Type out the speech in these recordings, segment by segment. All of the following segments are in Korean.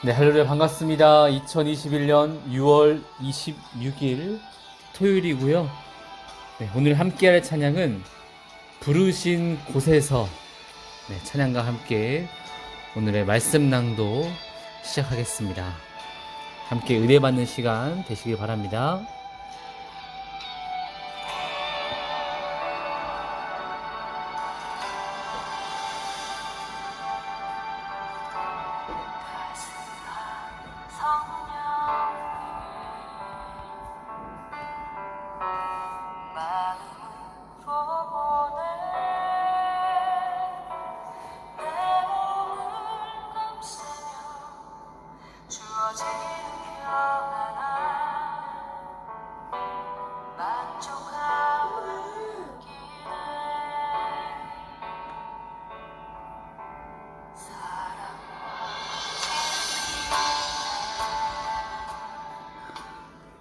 네, 할렐루야 반갑습니다. 2021년 6월 26일 토요일이고요. 네, 오늘 함께할 찬양은 부르신 곳에서 네, 찬양과 함께 오늘의 말씀 낭도 시작하겠습니다. 함께 은혜 받는 시간 되시길 바랍니다.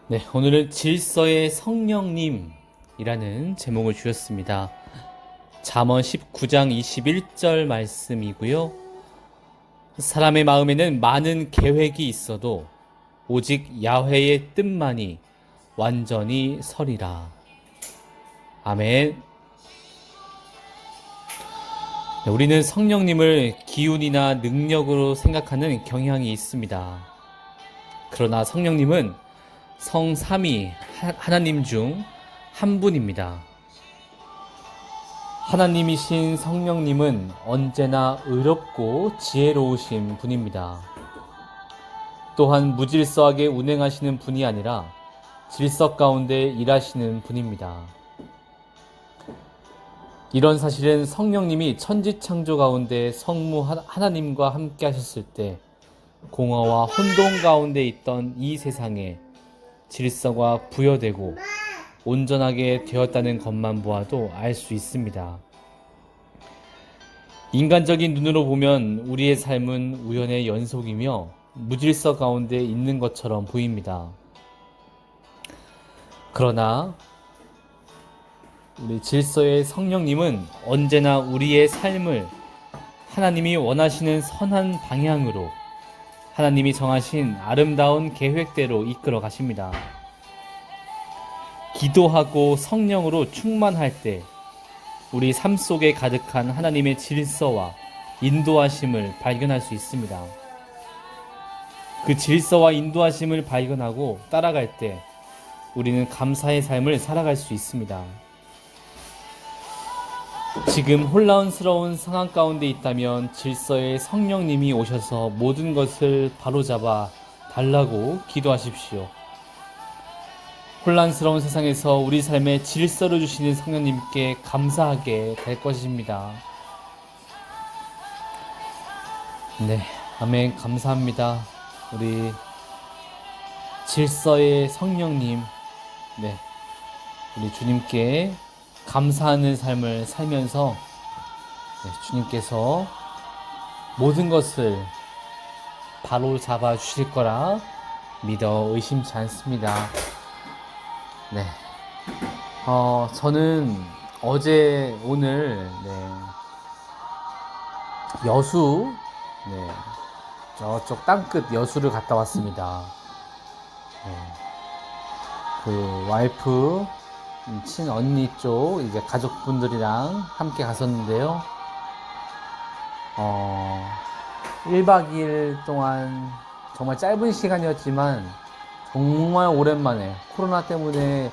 네, 오늘은 질서의 성령님이라는 제목을 주셨습니다. 잠언 19장 21절 말씀이고요. 사람의 마음에는 많은 계획이 있어도 오직 야훼의 뜻만이 완전히 서리라. 아멘. 네, 우리는 성령님을 기운이나 능력으로 생각하는 경향이 있습니다. 그러나 성령님은 성삼위 하- 하나님 중 한 분입니다. 하나님이신 성령님은 언제나 의롭고 지혜로우신 분입니다. 또한 무질서하게 운행하시는 분이 아니라 질서 가운데 일하시는 분입니다. 이런 사실은 성령님이 천지 창조 가운데 성무 하- 하나님과 함께 하셨을 때 공허와 혼돈 가운데 있던 이 세상에 질서가 부여되고 온전하게 되었다는 것만 보아도 알 수 있습니다. 인간적인 눈으로 보면 우리의 삶은 우연의 연속이며 무질서 가운데 있는 것처럼 보입니다. 그러나 우리 질서의 성령님은 언제나 우리의 삶을 하나님이 원하시는 선한 방향으로 하나님이 정하신 아름다운 계획대로 이끌어 가십니다. 기도하고 성령으로 충만할 때 우리 삶 속에 가득한 하나님의 질서와 인도하심을 발견할 수 있습니다. 그 질서와 인도하심을 발견하고 따라갈 때 우리는 감사의 삶을 살아갈 수 있습니다. 지금 혼란스러운 상황 가운데 있다면 질서의 성령님이 오셔서 모든 것을 바로잡아 달라고 기도하십시오. 혼란스러운 세상에서 우리 삶에 질서를 주시는 성령님께 감사하게 될 것입니다. 네, 아멘. 감사합니다. 우리 질서의 성령님, 네, 우리 주님께 감사하는 삶을 살면서 네, 주님께서 모든 것을 바로 잡아 주실 거라 믿어 의심치 않습니다. 네. 어, 저는 어제 오늘 네. 여수 네. 저쪽 땅끝 여수를 갔다 왔습니다. 네. 그 와이프 음, 친언니 쪽 이제 가족분들이랑 함께 갔었는데요. 어, 1박 2일 동안 정말 짧은 시간이었지만 정말 오랜만에 코로나 때문에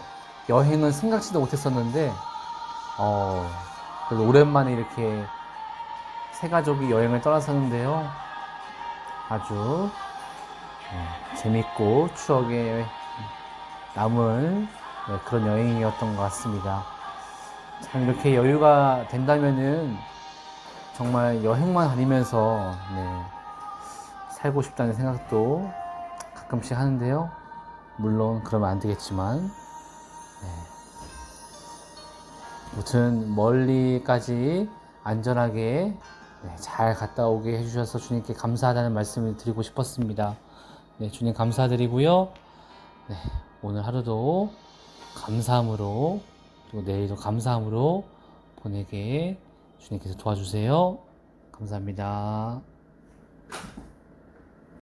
여행은 생각지도 못했었는데 어, 그래도 오랜만에 이렇게 세 가족이 여행을 떠났었는데요. 아주 어, 재밌고 추억에 남을 네, 그런 여행이었던 것 같습니다. 참 이렇게 여유가 된다면은 정말 여행만 다니면서 네, 살고 싶다는 생각도 가끔씩 하는데요. 물론 그러면 안 되겠지만 네. 아무튼 멀리까지 안전하게 네, 잘 갔다 오게 해주셔서 주님께 감사하다는 말씀을 드리고 싶었습니다. 네, 주님 감사드리고요. 네, 오늘 하루도 감사함으로 또 내일도 감사함으로 보내게 주님께서 도와주세요. 감사합니다.